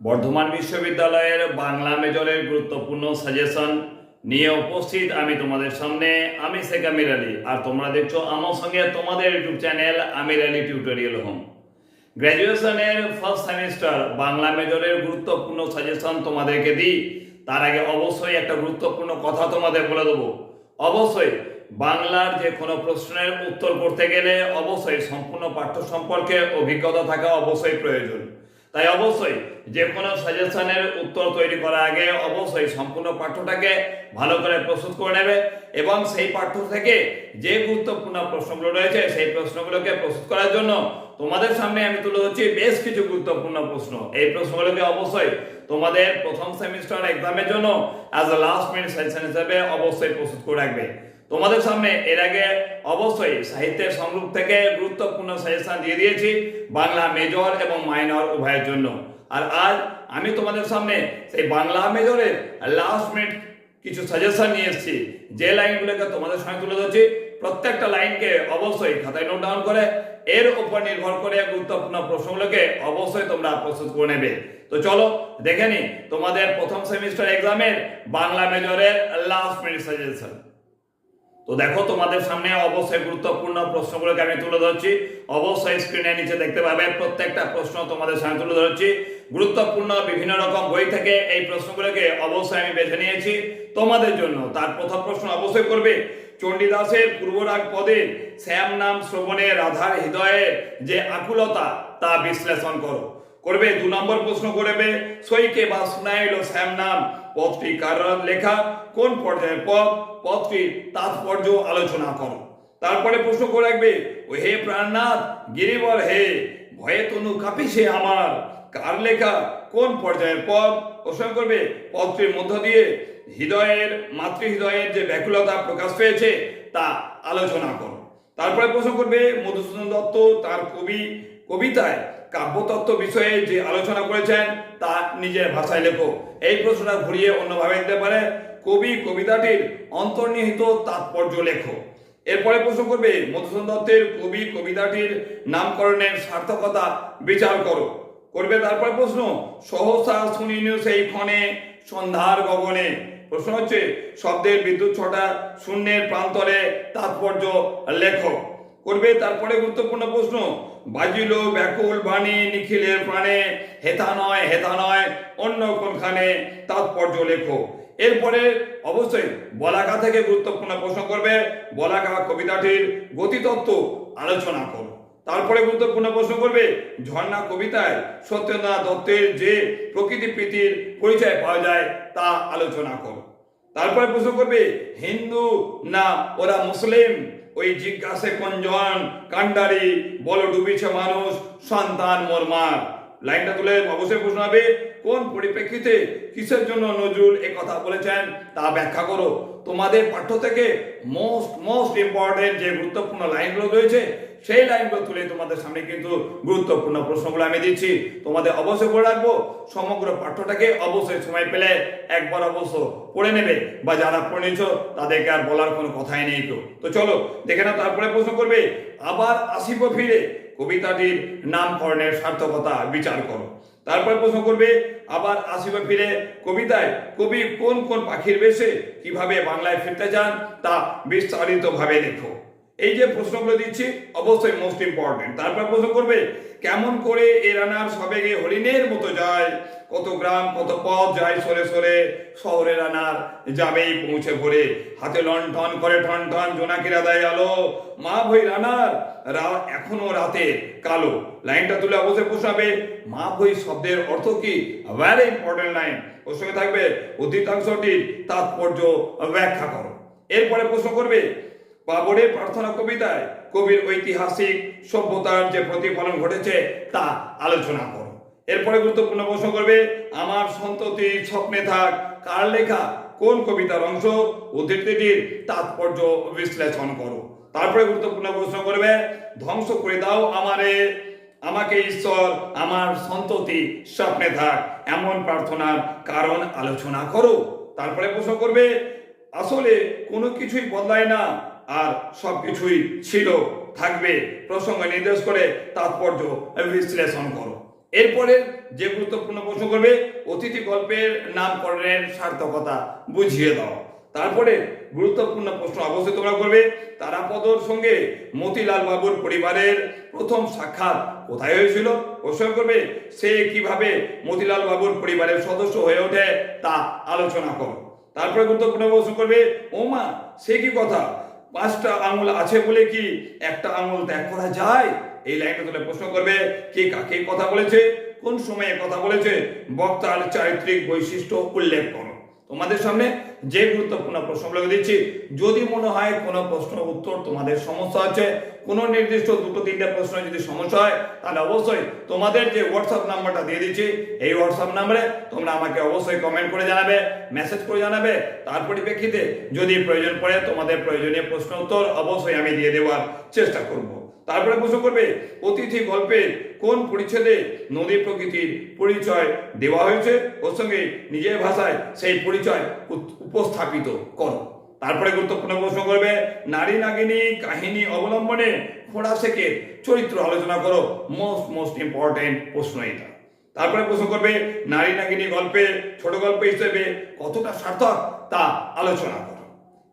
বর্ধমান বিশ্ববিদ্যালয়ের বাংলা মেজরের গুরুত্বপূর্ণ সাজেশন নিয়ে উপস্থিত আমি তোমাদের সামনে আমি শেখ আমির আলী। আর তোমরা দেখছ আমার সঙ্গে তোমাদের YouTube channel Amir Ali tutorial home. গ্র্যাজুয়েশনের first semester Bangla মেজরের গুরুত্বপূর্ণ সাজেশন তোমাদেরকে দিই। তার আগে অবশ্যই একটা গুরুত্বপূর্ণ কথা তোমাদের বলে দেবো। অবশ্যই বাংলার যে কোনো প্রশ্নের উত্তর করতে গেলে অবশ্যই সম্পূর্ণ পাঠ্য সম্পর্কে অভিজ্ঞতা থাকা অবশ্যই প্রয়োজন। তাই অবশ্যই যে কোনো সাজেশনের উত্তর তৈরি করার আগে অবশ্যই সম্পূর্ণ পাঠ্যটাকে ভালো করে প্রস্তুত করে নেবে এবং সেই পাঠ্য থেকে যে গুরুত্বপূর্ণ প্রশ্নগুলো রয়েছে সেই প্রশ্নগুলোকে প্রস্তুত করার জন্য তোমাদের সামনে আমি তুলে ধরছি বেশ কিছু গুরুত্বপূর্ণ প্রশ্ন। এই প্রশ্নগুলোকে অবশ্যই তোমাদের প্রথম সেমিস্টার এক্সামের জন্য as a last minute suggestion হিসেবে অবশ্যই প্রস্তুত করে রাখবে। তোমাদের সামনে এর আগে অবশ্যই সাহিত্যের সংরূপ থেকে গুরুত্বপূর্ণ সাজেশন দিয়ে দিয়েছি, বাংলা মেজর এবং মাইনর উভয়ের জন্য। আর আজ আমি তোমাদের সামনে সেই বাংলা মেজরের লাস্ট মিনিট কিছু সাজেশন নিয়ে এসেছি। যে লাইনগুলোকে তোমাদের সঙ্গে তুলে ধরছি, প্রত্যেকটা লাইনকে অবশ্যই খাতায় নোট ডাউন করে, এর উপর নির্ভর করে গুরুত্বপূর্ণ প্রশ্নগুলোকে অবশ্যই তোমরা প্রস্তুত করে নেবে। তো চলো, দেখে নি তোমাদের প্রথম সেমিস্টার এক্সামের বাংলা মেজরের লাস্ট মিনিট সাজেশন তো দেখো তোমাদের সামনে অবশ্যই গুরুত্বপূর্ণ প্রশ্নগুলোকে আমি তুলে ধরছি। অবশ্যই স্ক্রিনের নিচে দেখতে পাবে প্রত্যেকটা প্রশ্ন তোমাদের সামনে তুলে ধরছি। গুরুত্বপূর্ণ বিভিন্ন রকম বই থেকে এই প্রশ্নগুলোকে অবশ্যই আমি বেছে নিয়েছি তোমাদের জন্য। তার প্রথম প্রশ্ন অবশ্যই করবে, চণ্ডীদাসের পূর্বরাগ পদে শ্যাম নাম শ্রবণে রাধার হৃদয়ে যে আকুলতা তা বিশ্লেষণ করো। করবে, দু নম্বর প্রশ্ন করবে সইকে বা শুনাইল শ্যাম নাম পদটি কার লেখা? কোন পর্যায়ের পদ? পদটির তাৎপর্য আলোচনা করো। তারপরে প্রশ্ন করে রাখবে, ও হে প্রাণনাথ, গিরিবর হে, ভয়ে তনু কাঁপিছে আমার। কার লেখা? কোন পর্যায়ের পদ? প্রশ্ন করবে, পদটির মধ্য দিয়ে হৃদয়ের মাতৃ হৃদয়ের যে ব্যাকুলতা প্রকাশ পেয়েছে, তা আলোচনা করো। তারপরে প্রশ্ন করবে, মধুসূদন দত্ত, তার কবি কবিতায় কাব্যতত্ত্ব বিষয়ে যে আলোচনা করেছেন, তা নিজের ভাষায় লেখো। এই প্রশ্নটা ঘুরিয়ে অন্যভাবে দিতে পারে। কবি কবিতাটির অন্তর্নিহিত তাৎপর্য লেখো। এরপরে প্রশ্ন করবে, মধুসূদন দত্তের কবি কবিতাটির নামকরণের সার্থকতা বিচার করো। করবে তারপরে প্রশ্ন, সহসা শুনিনু সেই ক্ষণে সন্ধ্যার গগনে। প্রশ্ন হচ্ছে, শব্দের বিদ্যুৎ ছটা শূন্যের প্রান্তরে তাৎপর্য লেখো। করবে তারপরে গুরুত্বপূর্ণ প্রশ্ন। বাজিল, ব্যাকুল, বাণী, নিখিলের প্রাণে, হেতা নয় হেতা নয়, অন্য কোনখানে? তাৎপর্য লেখো। এরপরে অবশ্যই বলাকা থেকে গুরুত্বপূর্ণ প্রশ্ন করবে। বলাকা কবিতাটির গতিতত্ত্ব আলোচনা করো। তারপরে গুরুত্বপূর্ণ প্রশ্ন করবে, ঝর্ণা কবিতায় সত্যেন্দ্রনাথ দত্তের যে প্রকৃতি প্রীতির পরিচয় পাওয়া যায়, তা আলোচনা করো। তারপরে প্রশ্ন করবে, হিন্দু না ওরা মুসলিম? ওই জিজ্ঞাসে কোনজন কান্ডারি, বল ডুবিছে মানুষ, সন্তান মরমার। লাইনটা তুলে অবশ্যই প্রশ্ন হবে, কোন পরিপ্রেক্ষিতে কিসের জন্য নজরুল এ কথা বলেছেন তা ব্যাখ্যা করো। তোমাদের পাঠ্য থেকে মোস্ট মোস্ট ইম্পর্টেন্ট যে গুরুত্বপূর্ণ লাইনগুলো রয়েছে সেই লাইনগুলো তুলে তোমাদের সামনে কিন্তু গুরুত্বপূর্ণ প্রশ্নগুলো আমি দিচ্ছি। তোমাদের অবশ্যই করে রাখব। সমগ্র পাঠ্যটাকে অবশ্যই সময় পেলে একবার অবশ্য পড়ে নেবে বা যারা পড়ে নিচ্ছ তাদেরকে আর বলার কোনো কথাই নেই তো তো চলো, দেখে নাও তারপরে প্রশ্ন করবে, আবার আসিব ফিরে। কবিতাটির নামকরণের সার্থকতা বিচার করো। তারপর প্রশ্ন করবে, আবার আসিবে ফিরে কবিতায়, কবি কোন কোন পাখির বেশে কীভাবে বাংলায় ফিরতে চান তা বিস্তারিতভাবে লেখো এই যে প্রশ্নগুলো দিচ্ছি, অবশ্যই মোস্ট ইম্পর্টেন্ট তারপর প্রশ্ন করবে, কেমন করে এ রানার সবেগে হরিণের মতো যায়, কত গ্রাম, কত পথ যায় সরে সরে শহরে রানার যাবেই পৌঁছে ভরে। হাতে লন ঠন করে ঠন ঠন, জোনাকিরা দেয় আলো। মা ভই রানার রা এখনও রাতে কালো। লাইনটা তুলে অবশ্যই পোষাবে। মা ভই শব্দের অর্থ কি? ভ্যারি ইম্পর্টেন্ট লাইন ওর সঙ্গে থাকবে, অধিকাংশটির তাৎপর্য ব্যাখ্যা করো। এরপরে প্রশ্ন করবে বাবরের প্রার্থনা কবিতায় কবির ঐতিহাসিক সভ্যতার যে প্রতিফলন ঘটেছে তা আলোচনা করো। এরপরে গুরুত্বপূর্ণ প্রশ্ন করবে, আমার সন্ততি স্বপ্নে থাক, কার লেখা, কোন কবিতার অংশ, উদ্ধৃতিটির তাৎপর্য বিশ্লেষণ করো। তারপরে গুরুত্বপূর্ণ প্রশ্ন করবে, ধ্বংস করে দাও আমারে, আমাকে ঈশ্বর, আমার সন্ততি স্বপ্নে থাক, এমন প্রার্থনার কারণ আলোচনা করো। তারপরে প্রশ্ন করবে, আসলে কোনো কিছুই বদলায় না আর সব কিছুই ছিল, থাকবে। প্রসঙ্গ নির্দেশ করে তাৎপর্য বিশ্লেষণ করো। এরপরে যে গুরুত্বপূর্ণ প্রশ্ন করবে, অতিথি গল্পের নামকরণের সার্থকতা বুঝিয়ে দাও। তারপরে গুরুত্বপূর্ণ প্রশ্ন অবশ্যই তোমরা করবে, তারাপদর সঙ্গে মতিলাল বাবুর পরিবারের প্রথম সাক্ষাৎ কোথায় হয়েছিল? প্রশ্ন করবে, সে কীভাবে মতিলাল বাবুর পরিবারের সদস্য হয়ে ওঠে তা আলোচনা করো। তারপরে গুরুত্বপূর্ণ প্রশ্ন করবে, ওমা, সে কি কথা? পাঁচটা আঙুল আছে বলে কি একটা আঙুল ত্যাগ করা যায়? এই লাইনটা তুলে প্রশ্ন করবে, কে কাকে কথা বলেছে, কোন সময়ে কথা বলেছে? বক্তার চারিত্রিক বৈশিষ্ট্য উল্লেখ করো। তোমাদের সামনে যে গুরুত্বপূর্ণ প্রশ্নগুলো দিচ্ছি, যদি মনে হয় কোনো প্রশ্ন উত্তর তোমাদের সমস্যা আছে, কোনো নির্দিষ্ট দুটো তিনটে প্রশ্ন যদি সমস্যা হয়, তাহলে অবশ্যই তোমাদের যে হোয়াটসঅ্যাপ নাম্বারটা দিয়ে দিচ্ছি, এই হোয়াটসঅ্যাপ নাম্বারে তোমরা আমাকে অবশ্যই কমেন্ট করে জানাবে মেসেজ করে জানাবে। তার পরিপ্রেক্ষিতে যদি প্রয়োজন পড়ে তোমাদের প্রয়োজনীয় প্রশ্ন উত্তর অবশ্যই আমি দিয়ে দেওয়ার চেষ্টা করব। তারপরে প্রশ্ন করবে, অতিথি গল্পের কোন পরিচ্ছেদে নদী প্রকৃতির পরিচয় দেওয়া হয়েছে? ওর সঙ্গে নিজের ভাষায় সেই পরিচয় উপস্থাপিত করো। তারপরে গুরুত্বপূর্ণ প্রশ্ন করবে, নারী নাগিনী কাহিনী অবলম্বনে খোড়া শেখের চরিত্র আলোচনা করো। মোস্ট মোস্ট ইম্পর্টেন্ট প্রশ্ন এটা। তারপরে প্রশ্ন করবে, নারী নাগিনী গল্পে, ছোট গল্প হিসেবে কতটা সার্থক তা আলোচনা করো।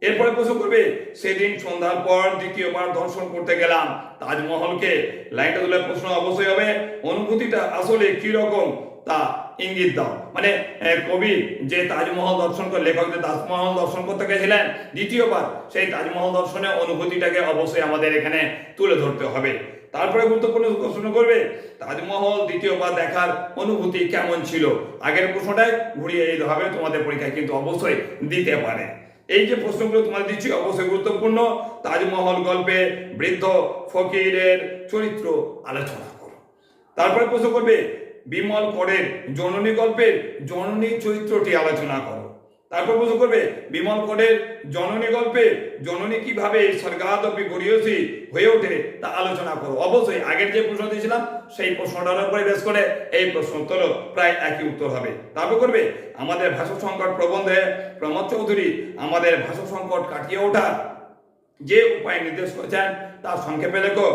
এরপরে প্রশ্ন করবে, সেদিন সন্ধ্যার পর দ্বিতীয়বার দর্শন করতে গেলাম। তাজমহলকে লাইনটা তুলে প্রশ্ন অবশ্যই হবে, অনুভূতিটা আসলে কি রকম? তা ইঙ্গিত দাও। মানে কবি যে তাজমহল দর্শন করে, লেখক যে তাজমহল দর্শন করতে গেছিলেন, দ্বিতীয়বার সেই তাজমহল দর্শনে অনুভূতিটাকে অবশ্যই আমাদের এখানে তুলে ধরতে হবে। তারপরে গুরুত্বপূর্ণ প্রশ্ন করবে, তাজমহল দ্বিতীয়বার দেখার অনুভূতি কেমন ছিল? আগের প্রশ্নটাই ঘুরিয়ে এই হবে, তোমাদের পরীক্ষায় কিন্তু অবশ্যই দিতে পারে। এই যে প্রশ্নগুলো তোমাদের দিচ্ছি, অবশ্যই গুরুত্বপূর্ণ। তাজমহল গল্পে বৃদ্ধ ফকিরের চরিত্র আলোচনা করো। তারপরে প্রশ্ন করবে, বিমল করের জননী গল্পের জননী চরিত্রটি আলোচনা করো। তারপর প্রশ্ন করবে, বিমল করের জননী গল্পে জননী কীভাবে স্বর্গাদপি গরিয়সী হয়ে ওঠে তা আলোচনা করো। অবশ্যই আগের যে প্রশ্ন দিয়েছিলাম, সেই প্রশ্নটার উপরে বেশ করে এই প্রশ্ন উত্তর প্রায় একই উত্তর হবে। তারপর করবে, আমাদের ভাষা সংকট প্রবন্ধে প্রমোদ চৌধুরী আমাদের ভাষা সংকট কাটিয়ে ওঠার যে উপায় নির্দেশ করেছেন, তার সংক্ষেপে লেখো।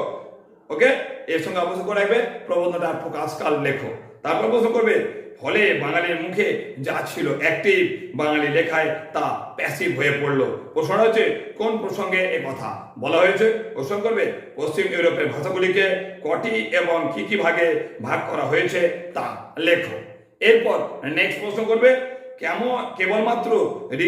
ওকে এর সঙ্গে অবশ্য করে রাখবে প্রবন্ধটা প্রকাশকাল লেখো। তারপর প্রশ্ন করবে। ফলে বাঙালির মুখে যা ছিল অ্যাক্টিভ বাঙালি লেখায় তা প্যাসিভ হয়ে পড়ল। প্রশ্নটা হচ্ছে, কোন প্রসঙ্গে এ কথা? বলা হয়েছে প্রশ্ন করবে, পশ্চিম ইউরোপের ভাষাগুলিকে কটি এবং কি কি ভাগে ভাগ করা হয়েছে তা লেখো। এরপর নেক্সট প্রশ্ন করবে কেমন, কেবলমাত্র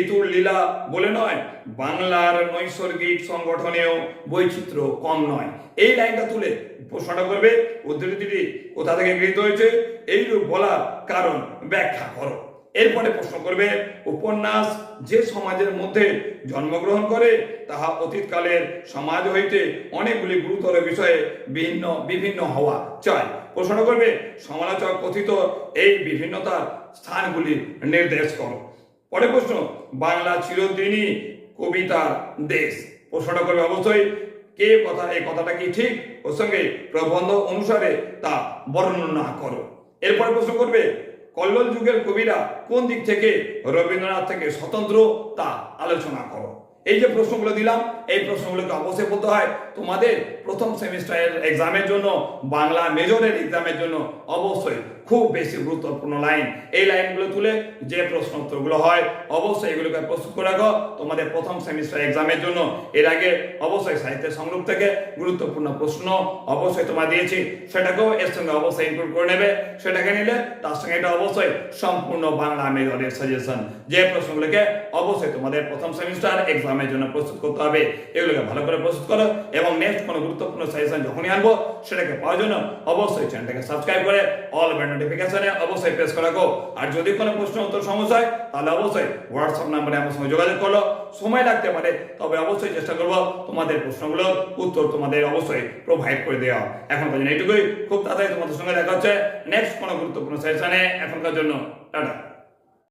ঋতুর লীলা বলে নয়, বাংলার নৈসর্গিক সংগঠনেও বৈচিত্র্য কম নয়। এই লাইনটা তুলে প্রশ্নটা করবে উদ্ধৃতিটি কোথা থেকে গৃহীত হয়েছে? এইরূপ বলার কারণ ব্যাখ্যা করো। এরপরে প্রশ্ন করবে, উপন্যাস যে সমাজের মধ্যে জন্মগ্রহণ করে, তাহা অতীতকালের সমাজ হইতে অনেকগুলি গুরুতর বিষয়ে ভিন্ন, বিভিন্ন হওয়া চাই। প্রশ্ন করবে, সমালোচক কথিত এই বিভিন্নতার স্থানগুলি নির্দেশ করো। পরে প্রশ্ন, বাংলা চিরদিনই কবিতার দেশ। প্রশ্নটা করবে অবশ্যই, কে কথা এই কথাটা কি ঠিক? ওর সঙ্গে প্রবন্ধ অনুসারে তা বর্ণনা করো। এরপরে প্রশ্ন করবে, কল্লোল যুগের কবিরা কোন দিক থেকে রবীন্দ্রনাথ থেকে স্বতন্ত্র তা আলোচনা করো। এই যে প্রশ্নগুলো দিলাম, এই প্রশ্নগুলোকে অবশ্যই বলতে হয়। তোমাদের প্রথম সেমিস্টারের এক্সামের জন্য, বাংলা মেজরের এক্সামের জন্য অবশ্যই খুব বেশি গুরুত্বপূর্ণ লাইন। এই লাইনগুলো তুলে যে প্রশ্ন উত্তরগুলো হয়, অবশ্যই এগুলোকে প্রস্তুত করে রাখো তোমাদের প্রথম সেমিস্টার এক্সামের জন্য। এর আগে অবশ্যই সাহিত্যের সংগ্রহ থেকে গুরুত্বপূর্ণ প্রশ্ন অবশ্যই তোমার দিয়েছি। সেটাকেও এর সঙ্গে অবশ্যই ইনক্লুড করে নেবে। সেটাকে নিলে তার সঙ্গে এটা অবশ্যই সম্পূর্ণ বাংলা মেজরের সাজেশন যে প্রশ্নগুলোকে অবশ্যই তোমাদের প্রথম সেমিস্টার এক্সামের জন্য প্রস্তুত করতে হবে, এগুলোকে ভালো করে প্রস্তুত করো এবং নেক্সট কোনো গুরুত্বপূর্ণ সাজেশন যখনই আনব, সেটাকে পাওয়ার জন্য অবশ্যই চ্যানেলটাকে সাবস্ক্রাইব করে অল বেল নোটিফিকেশনে অবশ্যই প্রেস করে রাখো আর যদি কোনো প্রশ্ন, উত্তর, সমস্যা হয়, তাহলে অবশ্যই হোয়াটসঅ্যাপ নাম্বারে আমার সঙ্গে যোগাযোগ করল সময় লাগতে পারে, তবে অবশ্যই চেষ্টা করব তোমাদের প্রশ্নগুলো উত্তর তোমাদের অবশ্যই প্রোভাইড করে দেওয়া। এখনকার জন্য এইটুকুই। খুব তাড়াতাড়ি তোমাদের সঙ্গে দেখা হচ্ছে। নেক্সট কোনো গুরুত্বপূর্ণ সেশনে এখনকার জন্য। টাটা।